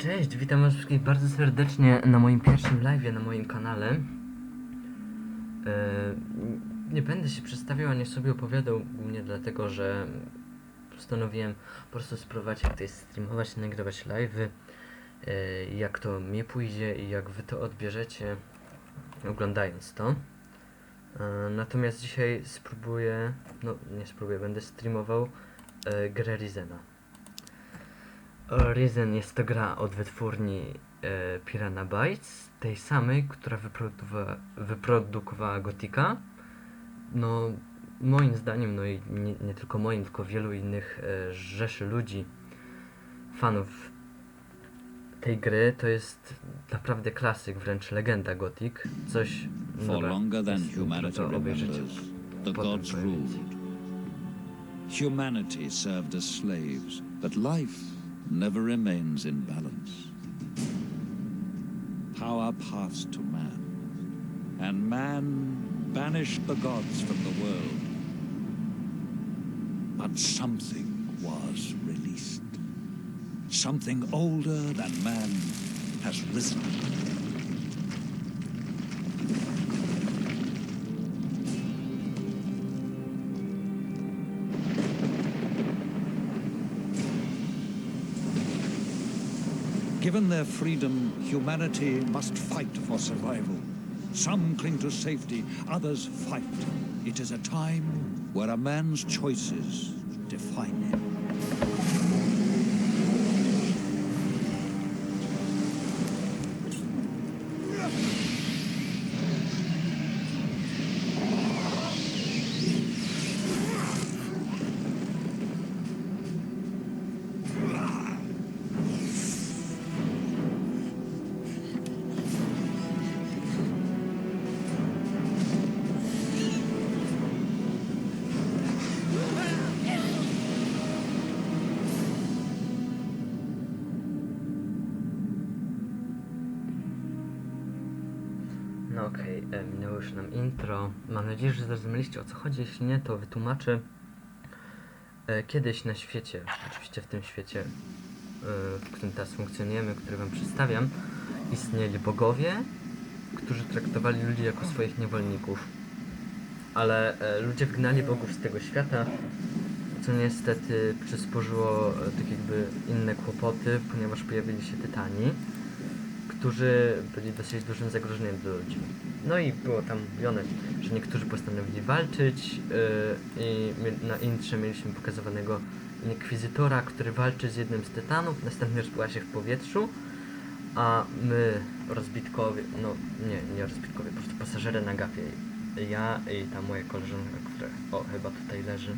Cześć, witam was wszystkich bardzo serdecznie na moim pierwszym live na moim kanale. E, nie będę się przedstawiał, ani sobie opowiadał, głównie dlatego, że postanowiłem po prostu spróbować jak to jest streamować, nagrywać live'y, e, jak to mnie pójdzie i jak wy to odbierzecie oglądając to. E, natomiast dzisiaj spróbuję, no nie spróbuję, będę streamował grę Rizena. Risen jest to gra od wytwórni e, Piranha Bytes, tej samej, która wyprodukowała, wyprodukowała Gotika. No, moim zdaniem, no i nie, nie tylko moim, tylko wielu innych e, rzeszy ludzi, fanów tej gry, to jest naprawdę klasyk, wręcz legenda Gothic. Coś For longer than humanity remembers, the gods ruled. Humanity served as slaves, but life never remains in balance. Power passed to man, and man banished the gods from the world. But something was released. Something older than man has risen. Given their freedom, humanity must fight for survival. Some cling to safety, others fight. It is a time where a man's choices define him. Minęło już nam intro. Mam nadzieję, że zrozumieliście o co chodzi. Jeśli nie, to wytłumaczę. E, Kiedyś na świecie, oczywiście w tym świecie, e, w którym teraz funkcjonujemy, który wam przedstawiam, istnieli bogowie, którzy traktowali ludzi jako swoich niewolników. Ale e, ludzie wgnali bogów z tego świata, co niestety przysporzyło e, tak jakby inne kłopoty, ponieważ pojawili się tytani którzy byli dosyć dużym zagrożeniem dla ludzi. No i było tam mówione, że niektórzy postanowili walczyć yy, i mi- na intrze mieliśmy pokazywanego inkwizytora, który walczy z jednym z tytanów, następnie rozpływa się w powietrzu, a my, rozbitkowie, no nie, nie rozbitkowie, po prostu pasażery na gapie, ja i ta moja koleżanka, która, o, chyba tutaj leży,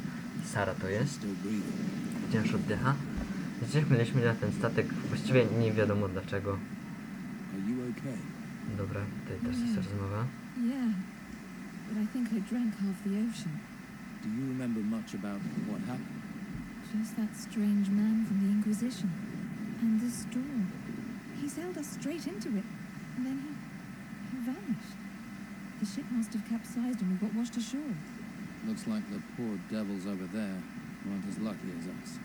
Sara to jest, wciąż oddycha. Zjechaliśmy na ten statek, właściwie nie wiadomo dlaczego. Are you okay? Dobra, tutaj też jest rozmowa. Yeah, but I think I drank half the ocean. Do you remember much about what happened? Just that strange man from the Inquisition. And the storm. He sailed us straight into it, and then he, he vanished. The ship must have capsized and we got washed ashore. Looks like the poor devils over there weren't as lucky as us.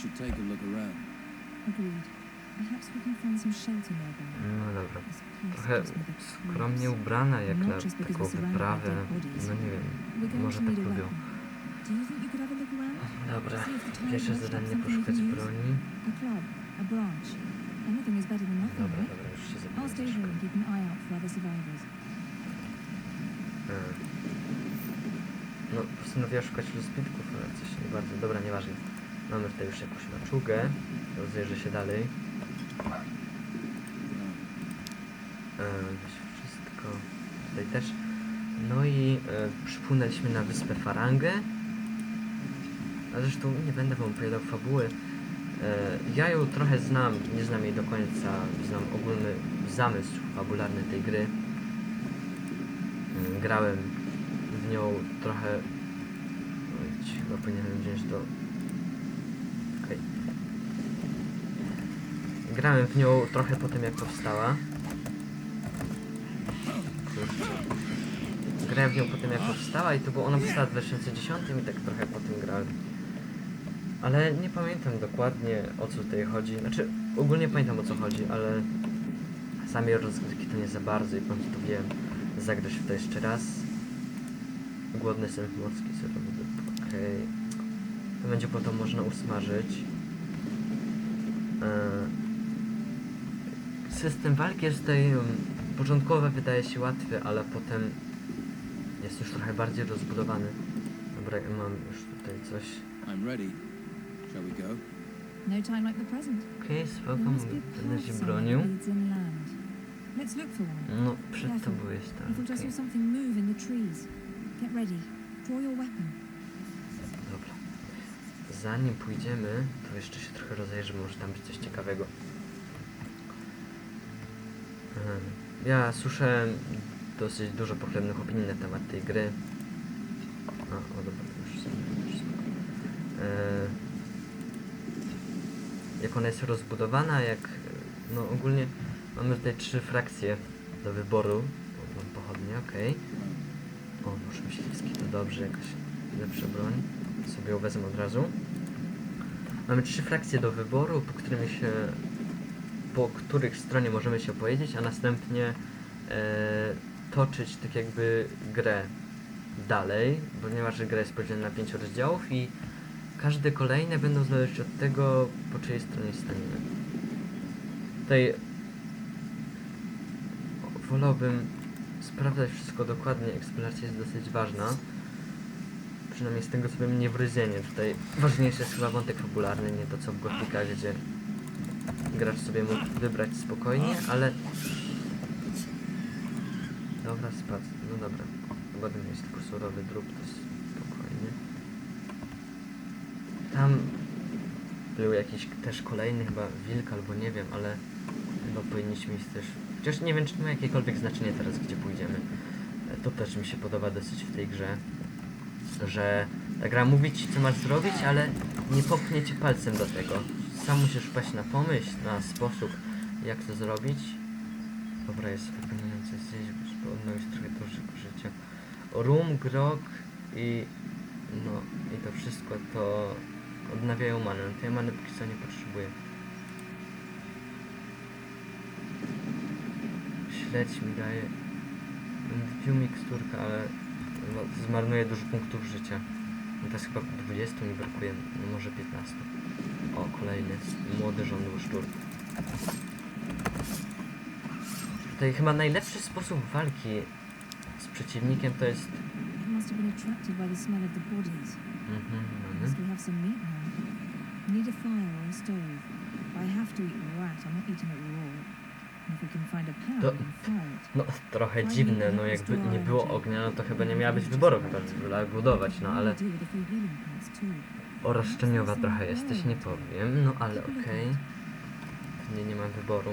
Should take a look around. Agreed. Perhaps we can find some shelter nearby. No dobra. Trochę skromnie ubrana jak na taką wyprawę. No nie wiem, może to tak lubią. Dobra, pierwsze zadanie poszukać broni. Dobra, dobra, już się I'll stay here zabiję. and keep an eye out for other survivors. No, postanowiła szukać rozbitków, ale coś nie bardzo. Dobra, nieważne. Mamy tutaj już jakąś maczugę. Rozejrzę się dalej. E, weź wszystko. Tutaj też. No i e, przypłynęliśmy na wyspę Farangę. A zresztą nie będę wam opowiadał fabuły. E, ja ją trochę znam, nie znam jej do końca. Znam ogólny zamysł fabularny tej gry. Mm, Grałem w nią trochę. Chyba powinienem wziąć do. Okej. Grałem w nią trochę po tym jak powstała. Grałem w nią po tym jak powstała i to było, ona powstała w 2010 i tak trochę po tym grałem. Ale nie pamiętam dokładnie o co tutaj chodzi. Znaczy, ogólnie pamiętam o co chodzi, ale sami rozgrywki to nie za bardzo i bądź wiem. Zagrać w to jeszcze raz. Głodny sen morski drób. Okej. To będzie potem można usmażyć. Eee, System walki jest tutaj um, początkowo wydaje się łatwy, ale potem jest już trochę bardziej rozbudowany. Dobra, ja mam już tutaj coś. I'm ready. Shall we go? No time like the present. Okej, spoko, będę się bronił. Let's look for one. No, przed tobą jest tam. I saw okej. something move in the trees. Get ready. Draw your weapon. Dobra. Zanim pójdziemy, to jeszcze się trochę rozejrzę, może tam być coś ciekawego. Ja słyszałem dosyć dużo pochlebnych opinii na temat tej gry. A, o dobra, już są. Eee, jak ona jest rozbudowana, jak... No ogólnie mamy tutaj trzy frakcje do wyboru. Mam pochodnie, okej. O, muszę myśliwski, to dobrze, jakaś lepsza broń. Sobie ją wezmę od razu. Mamy trzy frakcje do wyboru, po którym się po których stronie możemy się pojeździć, a następnie e, toczyć tak jakby grę dalej, ponieważ gra jest podzielona na pięć rozdziałów i każde kolejne będą zależeć od tego, po czyjej stronie staniemy. Tutaj wolałbym sprawdzać wszystko dokładnie, eksploracja jest dosyć ważna. Przynajmniej z tego co wiem, nie wryzienie. Tutaj ważniejszy jest chyba wątek fabularny, nie to co w Gothica, gdzie gracz sobie mógł wybrać spokojnie, ale... Dobra, spadł. No dobra. Ładny jest tylko surowy drób, to jest spokojnie. Tam był jakiś też kolejny chyba wilk albo nie wiem, ale chyba powinniśmy iść też... Chociaż nie wiem, czy to ma jakiekolwiek znaczenie teraz, gdzie pójdziemy. To też mi się podoba dosyć w tej grze, że ta gra mówi ci, co masz zrobić, ale nie popchnie cię palcem do tego. Sam musisz paść na pomyśl, na sposób, jak to zrobić. Dobra, jest wypełniające zjeść, żeby odnowić trochę ży- życia. Rum, grog i no i to wszystko to odnawiają manę. To ja many póki co nie potrzebuję. Śledź mi daje View miksturka, ale no, zmarnuje dużo punktów życia. No teraz chyba 20 mi brakuje, no może 15. O, kolejny. Młody żądł szczur. Tutaj chyba najlepszy sposób walki z przeciwnikiem to jest... Mhm, to. No, trochę dziwne, no jakby nie było ognia, no to chyba nie miała być wyboru, chyba wolała budować, no ale... Oraszczeniowa trochę jesteś, nie powiem, no ale okej. Nie, nie mam wyboru.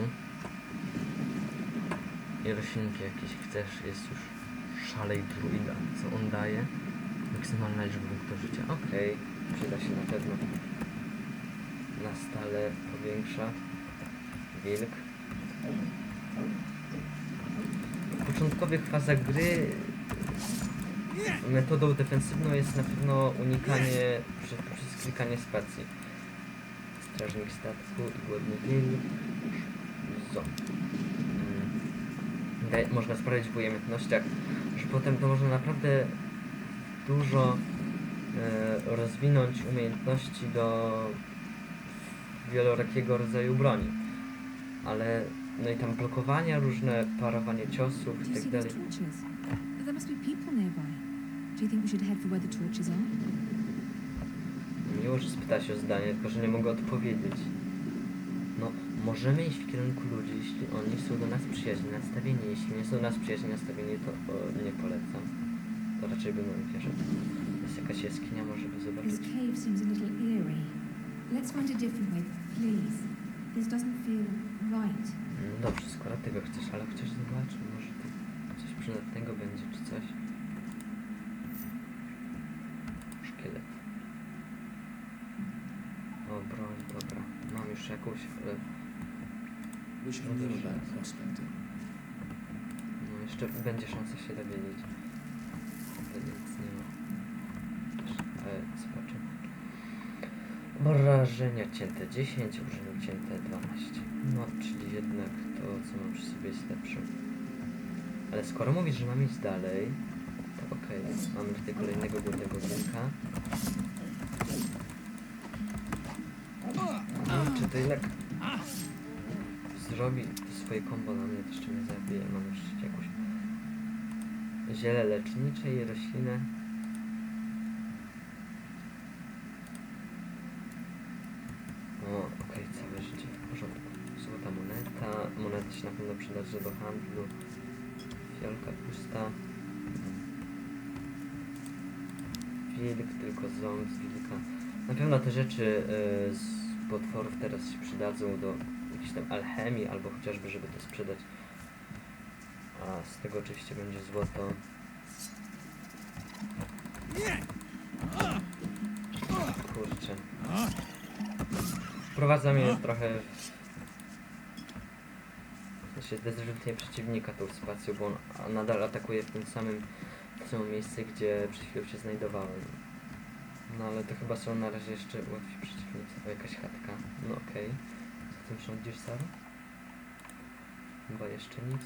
I roślinki jakieś chcesz, jest już szalej druida, co on daje. Maksymalna liczba punktów życia, okej, przyda się na pewno. Na stale powiększa. Wilk. W początkowych fazach gry metodą defensywną jest na pewno unikanie przez, przez klikanie spacji. Strażnik statku i głodny. Zo. Mm. Daj, można sprawdzić w umiejętnościach, że potem to można naprawdę dużo e, rozwinąć umiejętności do wielorakiego rodzaju broni. Ale no i tam blokowania, różne parowanie ciosów i tak dalej. There must be people nearby. Do you think we should head for where the torches are? Miło, że spytałeś o zdanie, tylko że nie mogę odpowiedzieć. No, możemy iść w kierunku ludzi, jeśli oni są do nas przyjaźni nastawieni. Jeśli nie są do nas przyjaźni nastawieni, to o, nie polecam. To raczej bym nie wierzył. Jest jakaś jaskinia, może by This zobaczyć. cave seems a little eerie. Let's find a different way, please. This doesn't feel right. No dobrze, skoro tego chcesz, ale chociaż zobaczmy, może tu coś przydatnego będzie, czy coś. już jakąś... Myśmy mieli prospekt. No jeszcze będzie szansa się dowiedzieć. Wtedy nic nie ma. Ale zobaczymy. Obrażenia cięte 10, obrażenia cięte 12. No, czyli jednak to, co mam przy sobie jest lepsze. Ale skoro mówisz, że mam iść dalej, to okej, mamy tutaj kolejnego głównego wilka. Jednak zrobi swoje kombo na mnie, to jeszcze mnie zabije. Mam jeszcze jakąś ziele lecznicze i roślinę. O, okej, całe życie w porządku. Złota moneta. Moneta się na pewno przydadzą do handlu. Fiolka pusta. Wilk, tylko ząb z wilka. Na pewno te rzeczy y, z potworów teraz się przydadzą do jakiejś tam alchemii, albo chociażby, żeby to sprzedać. A z tego oczywiście będzie złoto. Kurczę. Wprowadza mnie trochę w sensie dezorientuje przeciwnika tą spacją, bo on nadal atakuje w tym samym, w tym samym miejscu, gdzie przed chwilą się znajdowałem. No ale to chyba są na razie jeszcze łatwi przeciwnicy. O, jakaś chatka. No okej. Co tym sądzisz, Sara? Chyba jeszcze nic.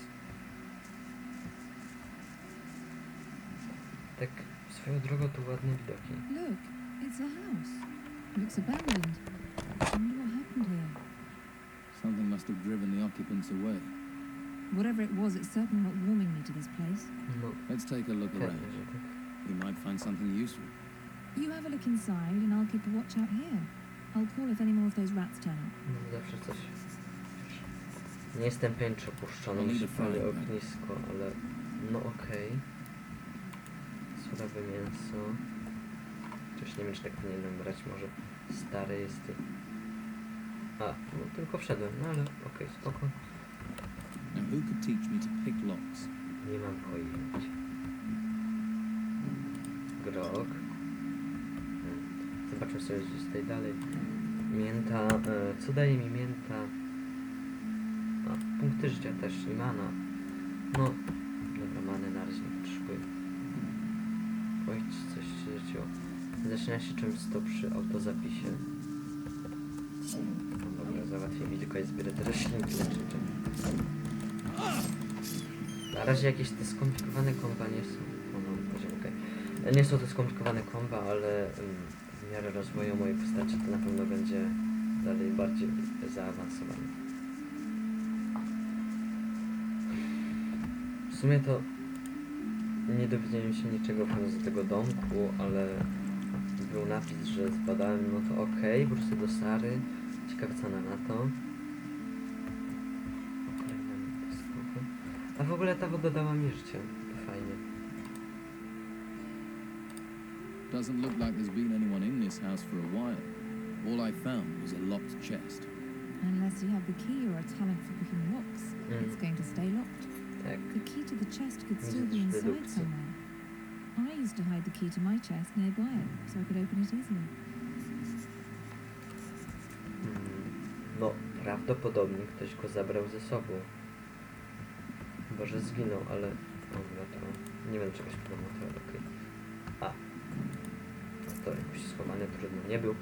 Tak swoją drogą to ładne widoki. Look, it's a house. Looks abandoned. I wonder what happened here. Something must have driven the occupants away. Whatever it was, it's certainly not warming me to this place. No, Let's take a look around. że tak. Might find something useful. You have a look inside, and I'll keep a watch out here. I'll call if any more of those rats turn up. No, zawsze coś. Nie jestem pięć opuszczony, No, mi się pali fajnie. ognisko, ale no okej. Surowe mięso. Chociaż nie wiem, czy tak powinienem brać, może stare jest. A, no tylko wszedłem, no ale okej, spoko. Now, who could teach me to pick locks? Nie mam pojęcia. Grog. Zobaczmy sobie tutaj dalej. Mięta. E, co daje mi mięta? A, punkty życia też i mana. No, dobra, many na razie nie potrzebuję. Oj, coś się rzuciło. Zaczyna się często przy autozapisie. No dobra, załatwię mi tylko i zbierę te roślinki lecznicze. Na razie jakieś te skomplikowane komba nie są. No, okej. E, Nie są to skomplikowane komba, ale w miarę rozwoju mojej postaci to na pewno będzie dalej bardziej zaawansowane. W sumie to nie dowiedziałem się niczego z tego domku, ale był napis, że zbadałem, no to okej, wrócę do Sary. Ciekawe co ona na to. A w ogóle ta woda dała mi życie. Doesn't look like there's been anyone in this house for a while. All I found was a locked chest. Unless you have the key or a talent for picking locks, Mm. it's going to stay locked. Tak. The key to the chest could still be inside somewhere. I used to hide the key to my chest nearby it, so I could open it easily. Mm, No, prawdopodobnie ktoś go zabrał ze sobą. Chyba, że zginął, ale... Dobra, to... Nie wiem, czegoś podobnego, ale okej. A. To jakoś schowany, trudno nie był.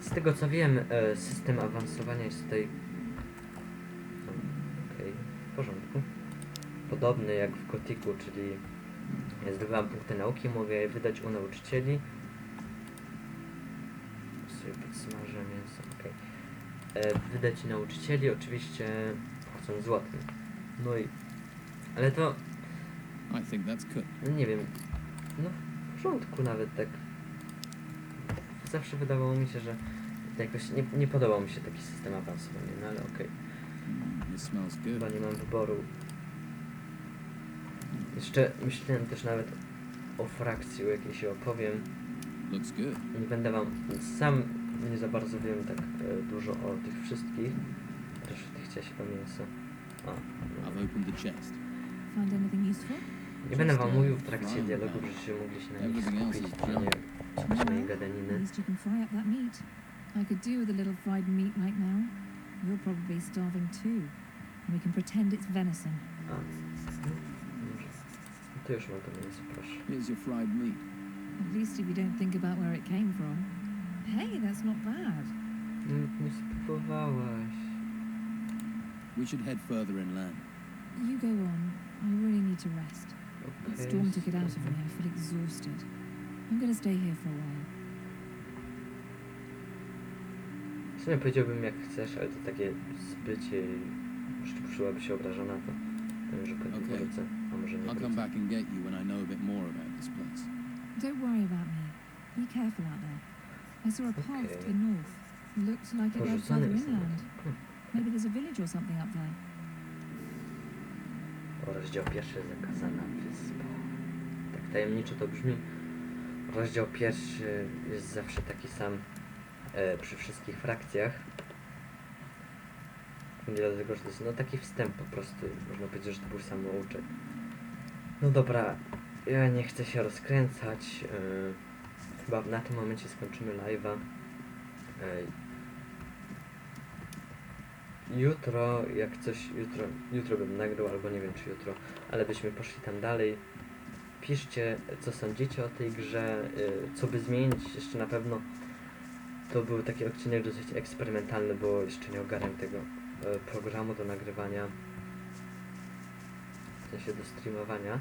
Z tego co wiem, e, system awansowania jest tutaj... No, Okej, w porządku. Podobny jak w Gotiku, czyli... Zdobywam punkty nauki, mogę je wydać u nauczycieli. sobie podsmażę mięso, okej. E, Wydać nauczycieli, oczywiście płacą złotym. No i... Ale to, I think that's no nie wiem, no porządku nawet tak. Zawsze wydawało mi się, że to jakoś nie, nie podobał mi się taki system awansowania, no ale okej. Good. Chyba nie mam wyboru. Jeszcze myślałem też nawet o frakcji, o jakiej się opowiem. Looks good. Nie będę wam, sam nie za bardzo wiem tak e, dużo o tych wszystkich. Proszę, ty chciałeś mięso. A, no. I've opened the chest. Find anything useful? Nie będę wam mówił w trakcie dialogu, pan. żebyście mogli się na nich skupić, a nie At gadaniny. least you can fry up that meat. I could do with a little fried meat right now. You're probably starving too. We can pretend it's venison. A. No to już mam to mięso, proszę. Here's your fried meat. At least if you don't think about where it came from. Hey, that's not bad. No, nie spróbowałaś. We should head further inland. You go on. I really need to rest. That Okej, storm took it out of spoko. me. I feel exhausted. I'm gonna stay here for a while. W sumie powiedziałbym jak chcesz, ale to takie zbycie i że tu czułaby się obrażona, to powiem, że pewnie Okej. wrócę, a może nie I'll come wrócę. back and get you when I know a bit more about this place. Don't worry about me. Be careful out there. I saw a path to the north. Looked like it led Porzucony further inland. nawet. Hm. Maybe there's a village or something up there. Rozdział pierwszy zakazana wyspa. Tak tajemniczo to brzmi. Rozdział pierwszy jest zawsze taki sam e, przy wszystkich frakcjach. Nie dlatego, że to jest no taki wstęp po prostu. Można powiedzieć, że to był samouczek. No dobra, ja nie chcę się rozkręcać. E, chyba na tym momencie skończymy live'a. E, Jutro, jak coś, jutro, jutro bym nagrał, albo nie wiem czy jutro, ale byśmy poszli tam dalej. Piszcie, co sądzicie o tej grze, y, co by zmienić, jeszcze na pewno. To był taki odcinek dosyć eksperymentalny, bo jeszcze nie ogarniam tego e, programu do nagrywania, w sensie do streamowania,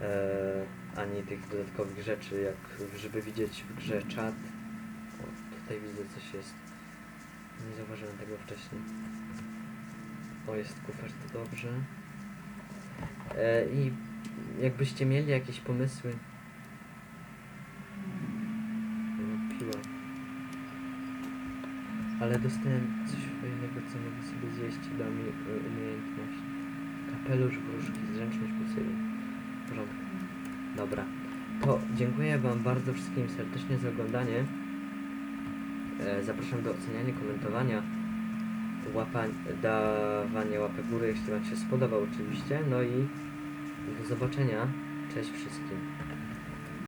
e, ani tych dodatkowych rzeczy, jak żeby widzieć w grze czat. O, tutaj widzę coś jest. Nie zauważyłem tego wcześniej. O, jest kufer, to dobrze. E, I jakbyście mieli jakieś pomysły. Piła. Ale dostałem coś fajnego, co mogę sobie zjeść i da mi e, umiejętność. Kapelusz wróżki, zręczność jeden. W porządku. Dobra. To dziękuję Wam bardzo wszystkim serdecznie za oglądanie. E, Zapraszam do oceniania, komentowania, łapań, dawania łapek górę, jeśli Wam się spodobał oczywiście. No i do zobaczenia. Cześć wszystkim.